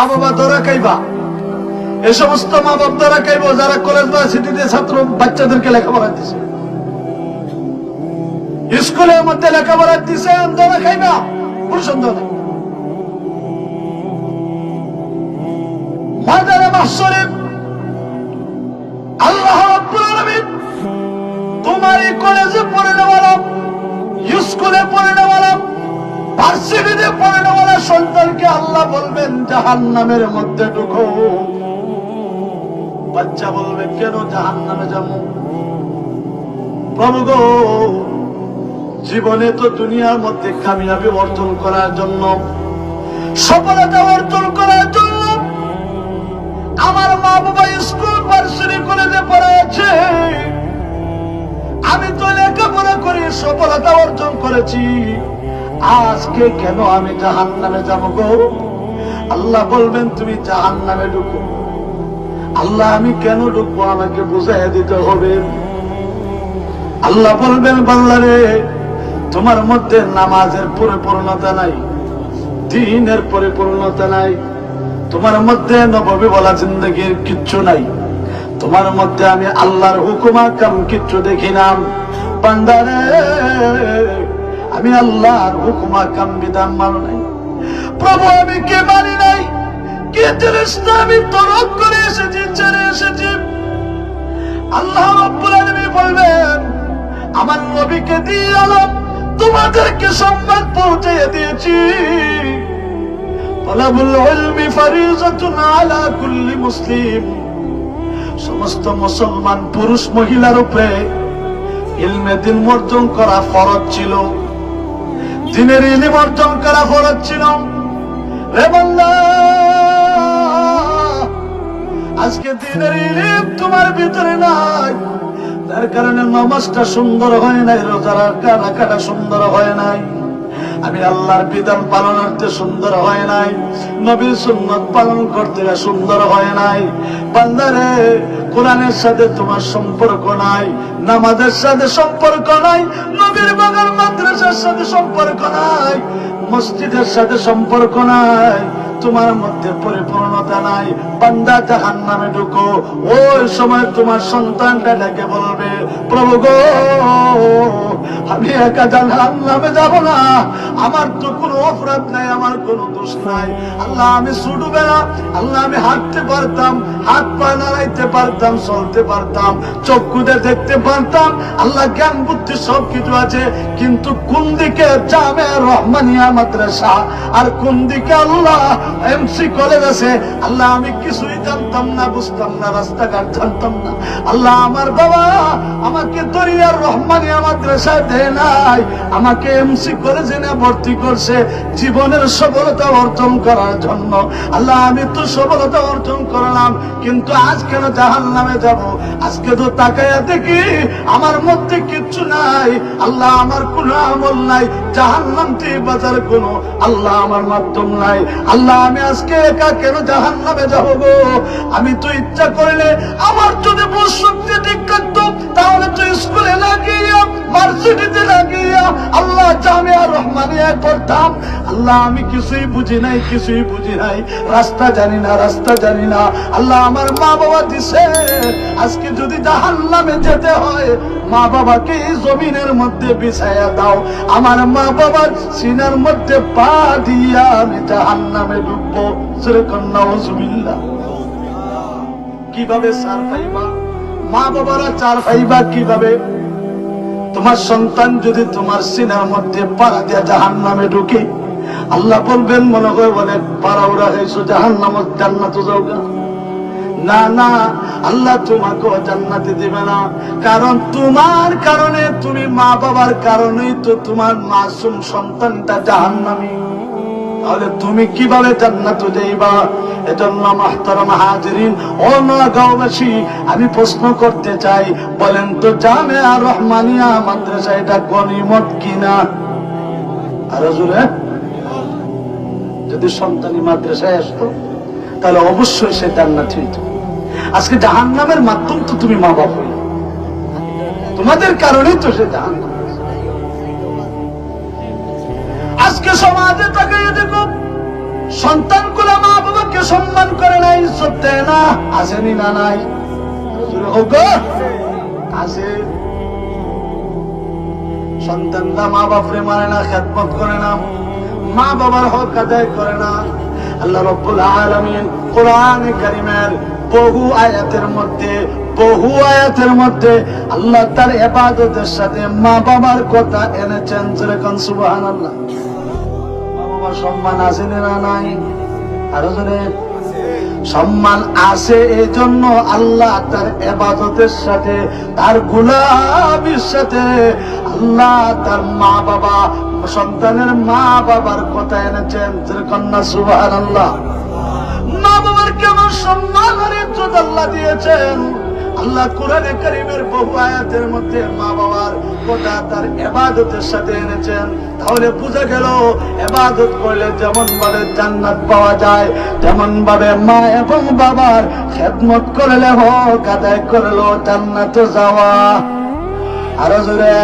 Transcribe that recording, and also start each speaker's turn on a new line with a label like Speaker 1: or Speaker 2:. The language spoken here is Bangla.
Speaker 1: মা বাবা ধরা খাইবা। এ সমস্ত মা বাপ ধরা খাইব, যারা কলেজ বা সিটিতে ছাত্র, বাচ্চাদেরকে লেখাপড়া দিছে। স্কুলের মধ্যে লেখাপড়া দিছে ধরা খাইবা কোনো সন্দেহ আল্লাহ তোমার এই কলেজে পড়ে সন্তানকে আল্লাহ বলবেন জাহান নামের মধ্যে ঢুকো। বাচ্চা বলবে, কেন জাহান নামে যাব? প্রভু গো জীবনে তো দুনিয়ার মধ্যে কামিয়াবি অর্জন করার জন্য, সফলতা অর্জন করার জন্য আমার মা বাবা স্কুল ভার্সিটি কলেজে পড়েছে আমি তো লেখাপড়া করে সফলতা অর্জন করেছি। আজকে কেন আমি জাহান নামে যাব গো? আল্লাহ বলবেন, তুমি জাহান নামে ঢুকো। আল্লাহ, আমি কেন ঢুকবো? আমাকে বুঝাই দিতে হবে। আল্লাহ বলবেন বাল্লারে তোমার মধ্যে নামাজের পরিপূর্ণতা নাই, দিনের পরিপূর্ণতা নাই, তোমার মধ্যে নববী বলা জিন্দগির কিচ্ছু নাই, তোমার মধ্যে আমি আল্লাহর হুকুমা কাম কিচ্ছু দেখি নাম বান্দারে আমি আল্লাহর হুকুমা কাম বিধান মানো নাই। প্রভু, আমি কে মানি নাই? কে জিনিসটা আমি তরক করে এসেছি, ছেড়ে এসেছি? আল্লাহ রাব্বুল আলামিন বলবেন, আমার নবীকে দিয়ে আলাম, তোমাদেরকে সম্মান পৌঁছে দিয়েছি। তলাবুল ইলমি ফারিজাতুন আলা কুল্লি মুসলিম। সমস্ত মুসলমান, পুরুষ, মহিলার উপরে ইলমে দিন অর্জন করা ফরজ ছিল। দিনের ইলিম করা বান্দা! আজকে দিনের ইলিম তোমার ভিতরে নাই। তার কারণে নামাজটা সুন্দর হয় নাই রোজা রাখাটা সুন্দর হয় নাই। আমি আল্লাহর বিধান পালনার্থে সুন্দর হয় নাই। নবীর সুন্নত পালন করতে সুন্দর হয় নাই। বান্দারে, কোরআনের সাথে তোমার সম্পর্ক নাই, নামাজের সাথে সম্পর্ক নাই, নবীর বাগান মাদ্রাসার সাথে সম্পর্ক নাই, মসজিদের সাথে সম্পর্ক নাই, তোমার মধ্যে পরিপূর্ণতা নাই। বান্দা জাহান নামে ঢুকো, ওই সময় তোমার সন্তানটা ডেকে বলবে, প্রভু গো আমি একা জাহান নামে যাব না। আমার তো কোনো অপরাধ নাই, আমার কোনো দোষ নাই। আল্লাহ, আমি ছুটু বেড়া আল্লাহ, আমি হাঁটতে পারতাম। হাত পা নাড়াইতে পারতাম, চলতে পারতাম। চক্ষুতে দেখতে পারতাম। আল্লাহ, জ্ঞান, বুদ্ধি সব কিছু আছে। কিন্তু কোন দিকে জামে রহমানিয়া মাদ্রাসা আর কোন দিকে আল্লাহ এমসি কলেজ আছে, আল্লাহ, আমি কিছুই জানতাম না, বুঝতাম না, রাস্তাঘাট জানতাম না। আল্লাহ, আমার বাবা আমাকে দরিয়ার রহমানিয়া দেয় নাই। আমাকে এমসি কলেজে না ভর্তি করছে জীবনের সফলতা অর্জন করার জন্য। আল্লাহ, আমি তো সফলতা অর্জন করলাম, কিন্তু আজ কেন জাহান নামে যাব? আজকে তো তাকায়া দেখি আমার মধ্যে কিচ্ছু নাই। আল্লাহ, আমার কোনো আমল নাই। জাহান নামতে বাজার কোন। আল্লাহ আমার মাধ্যম নাই। আল্লাহ, আমি আজকে একা কেন জাহান্নামে যাব গো? আমি তো ইচ্ছা করলে আমার যদি বসতে ঠিক করতো তাহলে তো স্কুলে লাগিয়ে ভার্সিটিতে লাগিয়ে আল্লাহ জামিয়া রহমানিয়া করতাম আল্লাহ আমি কিছুই বুঝি নাই, কিছুই বুঝি নাই। রাস্তা জানি না, রাস্তা জানি না। আল্লাহ আমার মা বাবা দিছে। আজকে যদি জাহান নামে যেতে হয় মা বাবাকে জমিনের মধ্যে বিছায়া দাও। আমার মা বাবার সিনার মধ্যে পা দিয়া আমি জাহান নামে ডুববো। সেরকম নজুবিল্লা কীভাবে সার পাইবা? মা বাবারা চার পাইবা কীভাবে? তোমার সন্তান যদি তোমার সিনার মধ্যে পাড়া দিয়ে জাহান নামে ঢুকে, আল্লাহ বলবেন, মনে করে বলে পাড়া উড়া হয়েছো জাহান নাম জান্নাত না। না আল্লাহ তোমাকে জান্নাতে দিবে না। কারণ তোমার কারণে তুমি মা বাবার কারণেই তো তোমার মাসুম সন্তানটা জাহান নামে তাহলে তুমি কীভাবে জান্নাত যাইবা? এজন্য মাহতারাম হাজিরিন, ও নগাঁওবাসী আমি প্রশ্ন করতে চাই, বলেন তো জামিয়া রহমানিয়া মাদ্রাসা এটা গনিমত কিনা? আর জোরে, যদি সন্তানি মাদ্রাসায় আসতো, তাহলে অবশ্যই সে জান্নাত হইত। আজকে জাহান্নামের মাধ্যম তো তুমি মা বাবা তোমাদের কারণেই তো সে জাহান্নাম। আজকে সমাজে তাকে দেখো সন্তানগুলো মা না আসেনি না নাই। সন্তানরা মা বাপরে মানে না, খেদমত করে না, মা বাবার হক আদায় করে না। আল্লাহ রব্বুল আলামিন কোরআন কারিমের বহু আয়াতের মধ্যে, বহু আয়াতের মধ্যে আল্লাহ তার এবাদতের সাথে মা বাবার কথা এনেছেন। যেরকম সুবাহান আল্লাহ মা বাবার সম্মান আছে না নাই? আরও জোরে। সম্মান আসে এই জন্য আল্লাহ তার এবাদতের সাথে, তার গুলাবির সাথে আল্লাহ তার মা বাবা সন্তানের মা বাবার কথা এনেছেন। কন্যা সুবাহ আল্লাহ মা বাবার কেমন সম্মান আর ইজ্জত আল্লাহ দিয়েছেন? আল্লাহ কোরআনে করিমের বহু আয়াতের মধ্যে মা বাবার কোটা তার এবাদতের সাথে এনেছেন। তাহলে বুঝা গেল এবাদত করলে যেমন ভাবে জান্নাত পাওয়া যায় তেমন ভাবে মা এবং বাবার খেদমত করলে হোক আদায় করল জান্নাত যাওয়া। আরও জোরে।